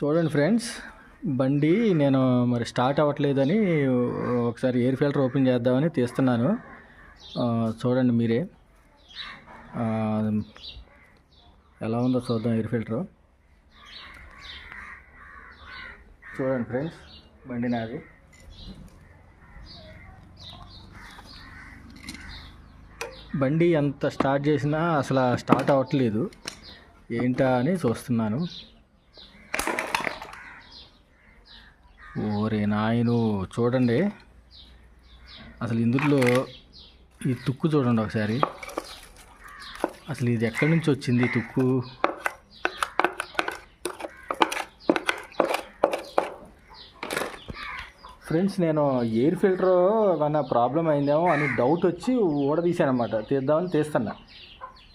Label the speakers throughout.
Speaker 1: చూడండి ఫ్రెండ్స్ బండి నేను మరి స్టార్ట్ అవ్వట్లేదని ఒకసారి ఎయిర్ ఫిల్టర్ ఓపెన్ చేద్దామని తీస్తున్నాను. చూడండి మీరే. ఎలా ఉందో చూద్దాం ఎయిర్ ఫిల్టర్. చూడండి ఫ్రెండ్స్ బండి నాది. బండి ఎంత స్టార్ట్ చేసినా అసలు స్టార్ట్ అవ్వట్లేదు. ఏంటా అని చూస్తున్నాను. ఓరే నాయను చూడండి. అసలు ఇందులో ఈ తుక్కు చూడండి ఒకసారి. అసలు ఇది ఎక్కడి నుంచి వచ్చింది తుక్కు? ఫ్రెండ్స్ నేను ఎయిర్ ఫిల్టర్ ఏమైనా ప్రాబ్లం అయిందేమో అని డౌట్ వచ్చి ఊడదీశాను అనమాట తీద్దామని తీస్తున్నా.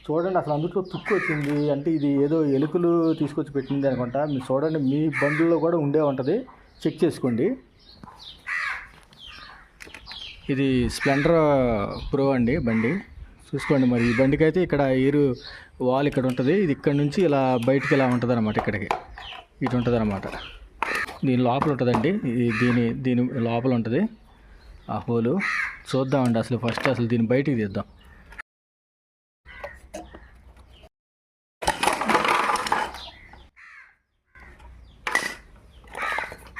Speaker 1: చూడండి అసలు అందులో తుక్కు వచ్చింది. అంటే ఇది ఏదో ఎలుకలు తీసుకొచ్చి పెట్టింది అనుకుంటా. మీరు చూడండి మీ బండ్లో కూడా ఉండే ఉంటుంది. చెక్ చేసుకోండి. ఇది స్ప్లెండర్ ప్రో అండి బండి. చూసుకోండి మరి. ఈ బండికి అయితే ఇక్కడ ఎయిర్ వాల్ ఇక్కడ ఉంటుంది. ఇది ఇక్కడ నుంచి ఇలా బయటికి ఇలా ఉంటుంది అనమాట ఇక్కడికి. ఇటు ఉంటుంది అనమాట దీని లోపల ఉంటుందండి. దీని దీని లోపల ఉంటుంది. ఆ హోలు. చూద్దామండి అసలు ఫస్ట్ అసలు దీన్ని బయటికి తీద్దాం.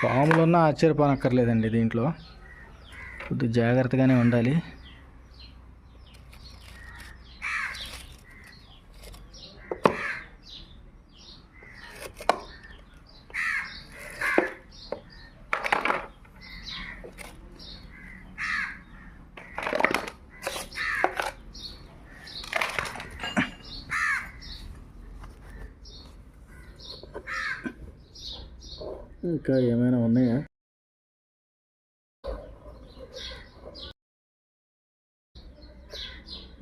Speaker 1: పాములున్నా ఆశ్చర్యపోనక్కర్లేదండి దీంట్లో. కొద్దిగా జాగ్రత్తగానే ఉండాలి. ఇంకా ఏమైనా ఉన్నాయా?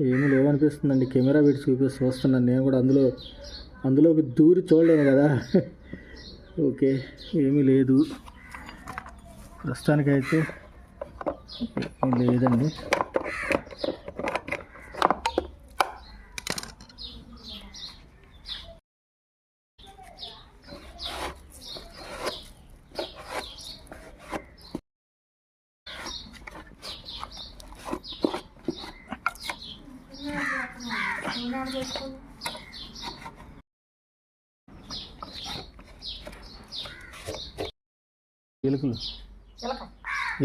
Speaker 1: ఏమీ లేవనిపిస్తుందండి. కెమెరా పెట్టి చూపిస్తూ చూస్తున్నాను. నేను కూడా అందులో అందులోకి దూరి చూడలేను కదా. ఓకే ఏమీ లేదు. ప్రస్తుతానికైతే లేదండి. ఎలుకలు.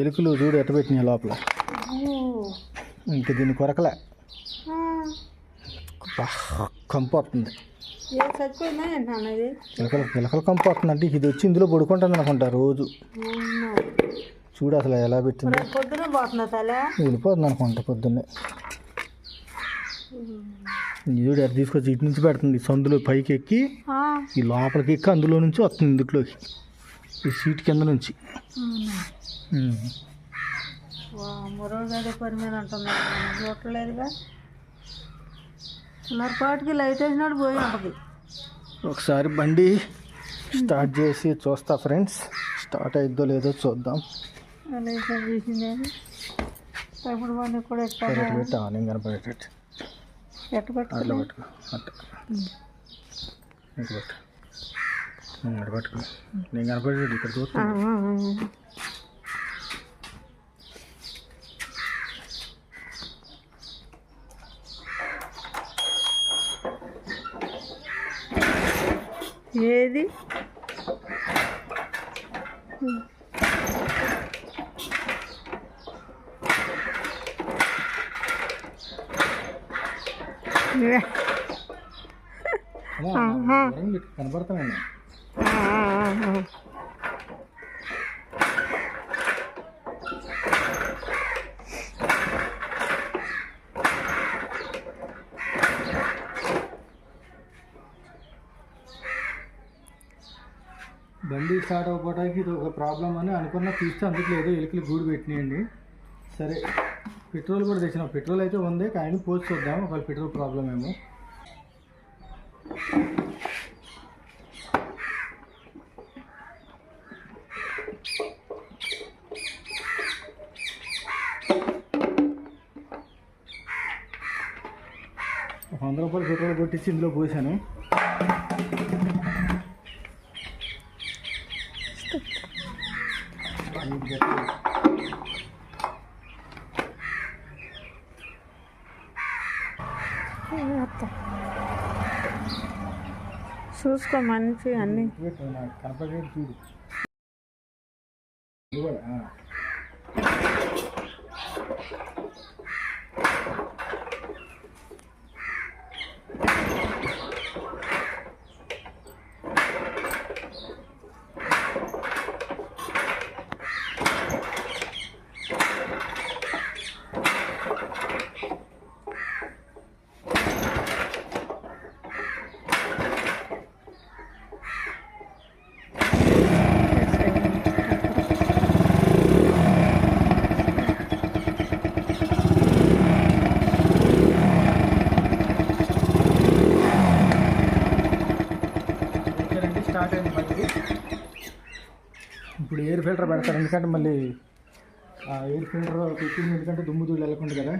Speaker 1: ఎలుకలు చూడు ఎట్ట పెట్టినాయి లోపల. ఇంక దీన్ని కొరకలే. కంపు వస్తుంది. పిలకలు పిలకలు కంపు వస్తుంది అంటే ఇది వచ్చి ఇందులో పడుకుంటుంది అనుకుంటా రోజు. చూడు అసలు ఎలా పెట్టింది. వెళ్ళిపోతుంది అనుకుంటా పొద్దున్నే. చూడు ఎక్కడ తీసుకొచ్చి ఇటు నుంచి పెడుతుంది. సందులో పైకి ఎక్కి ఈ లోపలికి ఎక్కి అందులో నుంచి వస్తుంది ఇందులోకి ఈ సీట్ కింద నుంచి.
Speaker 2: చూడలేదుగా లైట్ వేసినాడు పోయి ఉంటుంది.
Speaker 1: ఒకసారి బండి స్టార్ట్ చేసి చూస్తా ఫ్రెండ్స్. స్టార్ట్ అయిద్దో లేదో చూద్దాం.
Speaker 2: ఇప్పుడు బండి కూడా
Speaker 1: నేను కనపడేటట్టు. అట్లా పట్టుకో అట్లా పట్టుకో నేను కనపడేటట్టు ఇక్కడ చూస్తాను
Speaker 2: ఏది? కనబడుతున్నాను
Speaker 1: బండి స్టార్ట్ అవ్వడానికి ఇది ఒక ప్రాబ్లం అని అనుకున్న తీస్తే అందుకు లేదు ఎలుకలు గూడు పెట్టినాయండి. సరే పెట్రోల్ కూడా తెచ్చినాం. పెట్రోల్ అయితే ఉంది కానీ పోసి చూద్దాం. ఒకవేళ పెట్రోల్ ప్రాబ్లం ఏమో. వంద రూపాయలు పెట్రోల్ కొట్టించి ఇందులో పోసాను.
Speaker 2: చూసుకో మంచి అన్ని
Speaker 1: కనపడేది చూడు ఇది కూడా, ఆ. ఓకేనండి స్టార్ట్ అయింది బండి ఇప్పుడు ఎయిర్ ఫిల్టర్ పెడతారు. ఎందుకంటే మళ్ళీ ఆ ఎయిర్ ఫిల్టర్ పెట్టింది ఎందుకంటే దుమ్ము ధూళి వెళ్ళకుండా కదా.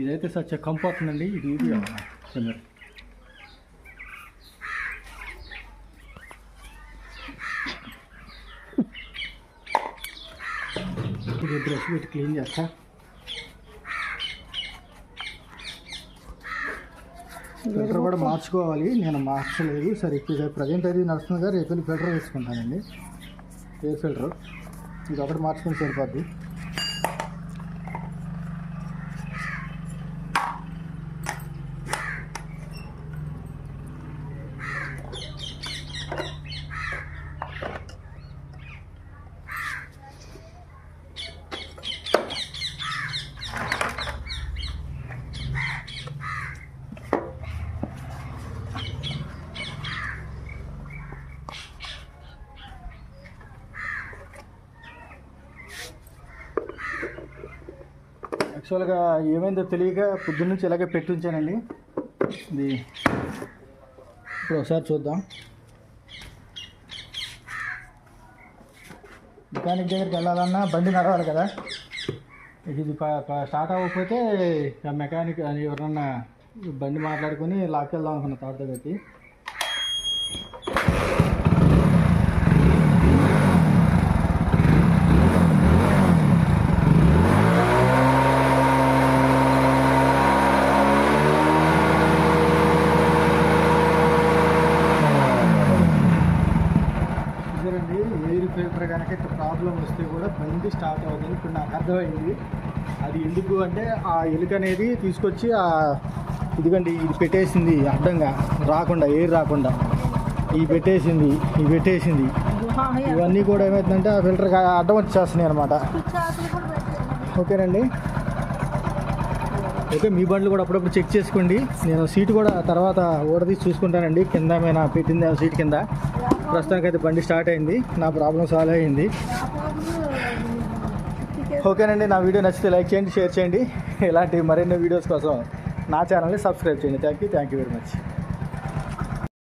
Speaker 1: ఇదైతే సచ్చ కంపు అవుతుందండి. ఇది ఇది చిన్న ఇప్పుడు బ్రష్ పెట్టి క్లీన్ చేస్తా. ఫిల్టర్ కూడా మార్చుకోవాలి. నేను మార్చలేదు. సరే ఇప్పుడు ప్రజెంట్ అది నడుస్తుంది కదా రేపు ఫిల్టర్ వేసుకుంటానండి. ఏ ఫిల్టర్? ఇది ఒకటి మార్చుకుని సరిపోద్ది. యాక్చువల్గా ఏమైందో తెలియక పొద్దున్న నుంచి ఇలాగే పెట్టించానండి ఇది ఇప్పుడు ఒకసారి చూద్దాం. మెకానిక్ దగ్గరికి వెళ్ళాలన్నా బండి నడవాలి కదా. ఇది స్టార్ట్ అవ్వకపోతే ఆ మెకానిక్ అని ఎవరన్నా బండి మాట్లాడుకొని లాక్కెళ్దాం అనుకున్న తాడుతో పెట్టి చూసారండి ఎయిర్ ఫిల్టర్ కనుక ఇట్లా ప్రాబ్లం వస్తే కూడా బండి స్టార్ట్ అవుతుంది ఇప్పుడు నాకు అర్థమైంది. అది ఎందుకు అంటే ఆ ఎలుక అనేది తీసుకొచ్చి ఆ ఇదిగండి ఇది పెట్టేసింది అడ్డంగా రాకుండా ఎయిర్ రాకుండా. ఇది పెట్టేసింది ఇది పెట్టేసింది. ఇవన్నీ కూడా ఏమవుతుందంటే ఆ ఫిల్టర్ అడ్డం వచ్చేస్తున్నాయి అనమాట ఓకేనండి. ఓకే మీ బండ్లు కూడా అప్పుడప్పుడు చెక్ చేసుకోండి. నేను సీట్ కూడా తర్వాత ఓడదీసి చూసుకుంటానండి. కింద ఏమైనా పెట్టింది సీట్ కింద. ప్రస్తుతానికైతే బండి స్టార్ట్ అయింది. నా ప్రాబ్లం సాల్వ్ అయింది. ఓకేనండి నా వీడియో నచ్చితే లైక్ చేయండి షేర్ చేయండి. ఇలాంటి మరిన్ని వీడియోస్ కోసం నా ఛానల్ని సబ్స్క్రైబ్ చేయండి. Thank you thank you very much.